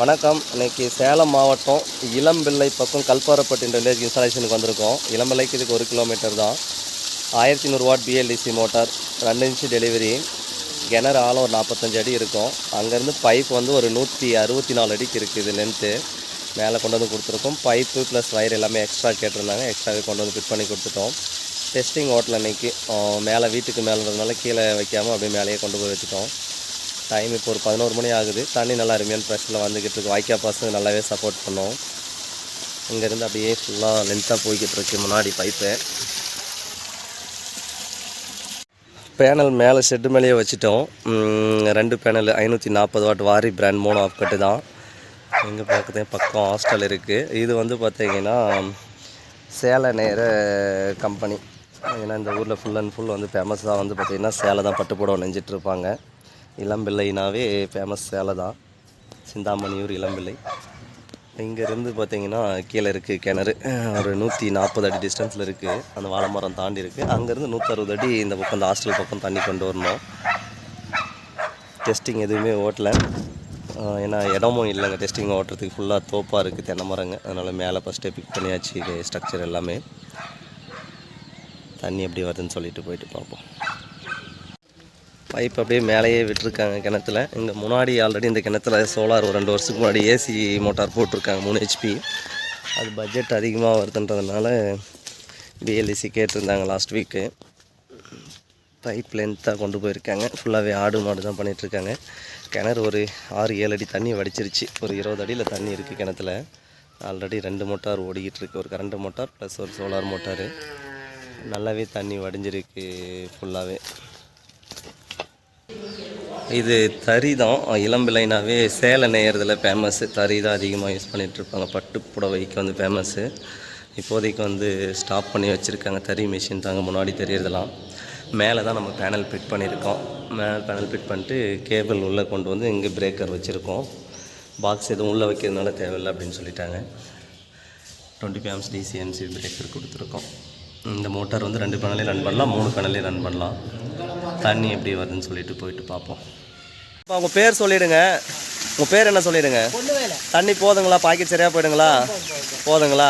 வணக்கம். இன்றைக்கி சேலம் மாவட்டம் இளம்பிள்ளை பக்கம் கல்பாரப்பட்டு வில்லேஜ் இன்ஸ்டாலேஷனுக்கு வந்திருக்கோம். இளம்பிள்ளைக்கு இதுக்கு ஒரு கிலோமீட்டர் தான். ஆயிரத்தி நூறு வாட் பிஎல்டிசி மோட்டார் ரெண்டு இன்ச்சு டெலிவரி கிணறு ஆழம் ஒரு நாற்பத்தஞ்சு அடி இருக்கும். அங்கேருந்து பைப் வந்து ஒரு நூற்றி அறுபத்தி நாலு அடிக்கு இருக்குது லென்த்து மேலே கொண்டு வந்து கொடுத்துருக்கோம். பைப்பு ப்ளஸ் வயர் எல்லாமே எக்ஸ்ட்ரா கேட்டிருந்தாங்க. எக்ஸ்ட்ராவே கொண்டு வந்து ஃபிட் பண்ணி கொடுத்துட்டோம். டெஸ்டிங் ஓட்டல் அன்னைக்கு மேலே வீட்டுக்கு மேலேன்றதுனால கீழே வைக்காமல் அப்படியே மேலேயே கொண்டு போய் வச்சுட்டோம். டைம் இப்போ ஒரு பதினோரு மணி ஆகுது. தண்ணி நல்லா அருமையான ப்ரெஷரில் வந்துக்கிட்டு இருக்கு. வாய்க்கா பசங்க நல்லாவே சப்போர்ட் பண்ணோம். இங்கேருந்து அப்படியே ஃபுல்லாக லென்த்தாக போய்கிட்டு இருக்கு முன்னாடி பைப்பு பேனல் மேலே ஷெட்டு மேலேயே வச்சுட்டோம். ரெண்டு பேனல் ஐநூற்றி நாற்பது வாட் வாரி பிராண்ட் மூணு ஆஃப் கட்டு தான். இங்கே பார்க்குறதே பக்கம் ஹாஸ்டல் இருக்குது இது வந்து பார்த்திங்கன்னா சேலை நேர கம்பெனி ஏன்னா இந்த ஊரில் ஃபுல் அண்ட் ஃபுல் வந்து ஃபேமஸாக வந்து பார்த்திங்கன்னா சேலை தான் பட்டு போட நெஞ்சிட்ருப்பாங்க இளம்பிள்ளைனாவே ஃபேமஸ் சேலை தான் சிந்தாமணியூர் இளம்பிள்ளை. இங்கேருந்து பார்த்தீங்கன்னா கீழே இருக்குது கிணறு. ஒரு நூற்றி நாற்பது அடி டிஸ்டன்ஸில் இருக்குது அந்த வாழை மரம் தாண்டி இருக்குது அங்கேருந்து நூற்றறுபது அடி இந்த பக்கம் இந்த ஹாஸ்டல் பக்கம் தண்ணி கொண்டு வரணும். டெஸ்டிங் எதுவுமே ஓட்டலை. ஏன்னா இடமும் இல்லைங்க. டெஸ்டிங் ஓட்டுறதுக்கு ஃபுல்லாக தோப்பாக இருக்குது தென்னை மரங்க. அதனால் மேலே ஃபஸ்ட்டே பிக் பண்ணியாச்சு ஸ்ட்ரக்சர் எல்லாமே. தண்ணி எப்படி வருதுன்னு சொல்லிட்டு போயிட்டு பார்ப்போம். பைப் அப்படியே மேலேயே விட்டுருக்காங்க கிணத்துல. இங்கே முன்னாடி ஆல்ரெடி இந்த கிணத்துல சோலார் ஒரு ரெண்டு வருஷத்துக்கு முன்னாடி ஏசி மோட்டார் போட்டிருக்காங்க மூணு ஹெச்பி அது பட்ஜெட் அதிகமாக வருதுன்றதுனால பிஎல்இசி கேட்டிருந்தாங்க லாஸ்ட் வீக்கு பைப் லென்த்தாக கொண்டு போயிருக்காங்க. ஃபுல்லாகவே ஆடு மாடு தான் பண்ணிகிட்ருக்காங்க கிணறு ஒரு ஆறு ஏழு அடி தண்ணி வடிச்சிருச்சு. ஒரு இருபது அடியில் தண்ணி இருக்குது கிணத்துல. ஆல்ரெடி ரெண்டு மோட்டார் ஓடிக்கிட்டு இருக்கு ஒரு கரண்ட் மோட்டார் ப்ளஸ் ஒரு சோலார் மோட்டார் நல்லாவே தண்ணி வடிஞ்சிருக்கு ஃபுல்லாகவே இது தறி தான். இளம்பிள்ளைனாவே சேலை நெய்யறதுல ஃபேமஸ்ஸு தறி தான் அதிகமாக யூஸ் பண்ணிகிட்ருப்பாங்க பட்டு புடவைக்கு வந்து ஃபேமஸ்ஸு இப்போதைக்கு வந்து ஸ்டாப் பண்ணி வச்சுருக்காங்க. தறி மிஷின் தாங்க முன்னாடி தெரியறதெல்லாம். மேலே தான் நம்ம பேனல் ஃபிட் பண்ணியிருக்கோம் மேலே பேனல் ஃபிட் பண்ணிட்டு கேபிள் உள்ளே கொண்டு வந்து இங்கே பிரேக்கர் வச்சுருக்கோம். பாக்ஸ் எதுவும் உள்ளே வைக்கிறதுனால தேவையில்லை அப்படின்னு சொல்லிட்டாங்க. டுவெண்ட்டி பேம்ஸ் டிசிஎன்சி பிரேக்கர் கொடுத்துருக்கோம். இந்த மோட்டார் வந்து ரெண்டு பேனலையும் ரன் பண்ணலாம் மூணு பேனலையும் ரன் பண்ணலாம். தண்ணி எப்படி வருதுன்னு சொல்லிட்டு போயிட்டு பார்ப்போம். இப்போ உங்கள் பேர் சொல்லிடுங்க. உங்கள் பேர் என்ன சொல்லிடுங்க? தண்ணி போதுங்களா? பாக்கெட் சரியாக போயிடுங்களா? போதுங்களா?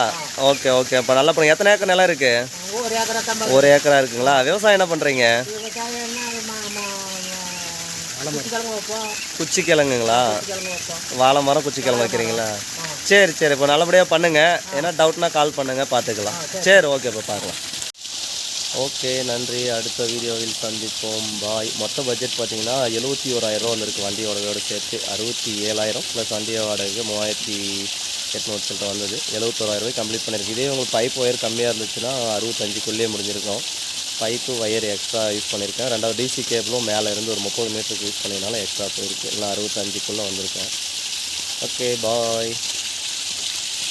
Okay okay. அப்போ நல்லா பண்ணுங்க எத்தனை ஏக்கர் நிலம் இருக்குது ஒரு ஏக்கரை தான் ஒரு ஏக்கரா இருக்குங்களா? விவசாயம் என்ன பண்ணுறீங்க குச்சி கிழங்குங்களா வாழை மரம் குச்சி கிழங்கு வைக்கிறீங்களா? சரி சரி. இப்போ நல்லபடியாக பண்ணுங்கள் ஏன்னா டவுட்னா கால் பண்ணுங்கள் பார்த்துக்கலாம் சரி. ஓகே இப்போ பார்க்கலாம் ஓகே நன்றி. அடுத்த வீடியோவில் சந்திப்போம். பாய். மொத்த பட்ஜெட் பார்த்தீங்கன்னா எழுபத்தி ஓராயிரரூவா வந்துருக்கு வந்திருக்கு வண்டி வாடகையோடு சேர்த்து. அறுபத்தி ஏழாயிரம் ப்ளஸ் வண்டிய வாடகை மூவாயிரத்தி எட்நூறு சில்லரை வந்தது. எழுபத்தோராயிரம் கம்ப்ளீட் பண்ணியிருக்கு. இதே உங்களுக்கு பைப் ஒயர் கம்மியாக இருந்துச்சுன்னா அறுபத்தஞ்சுக்குள்ளேயே முடிஞ்சிருக்கும். பைப்பு ஒயர் எக்ஸ்ட்ரா யூஸ் பண்ணியிருக்கேன். ரெண்டாவது டிசி கேபிளும் மேலே இருந்து ஒரு முப்பது மீட்டருக்கு யூஸ் பண்ணினால எக்ஸ்ட்ரா போயிருக்கு. இல்லை அறுபத்தஞ்சுக்குள்ளே வந்திருக்கேன். Okay bye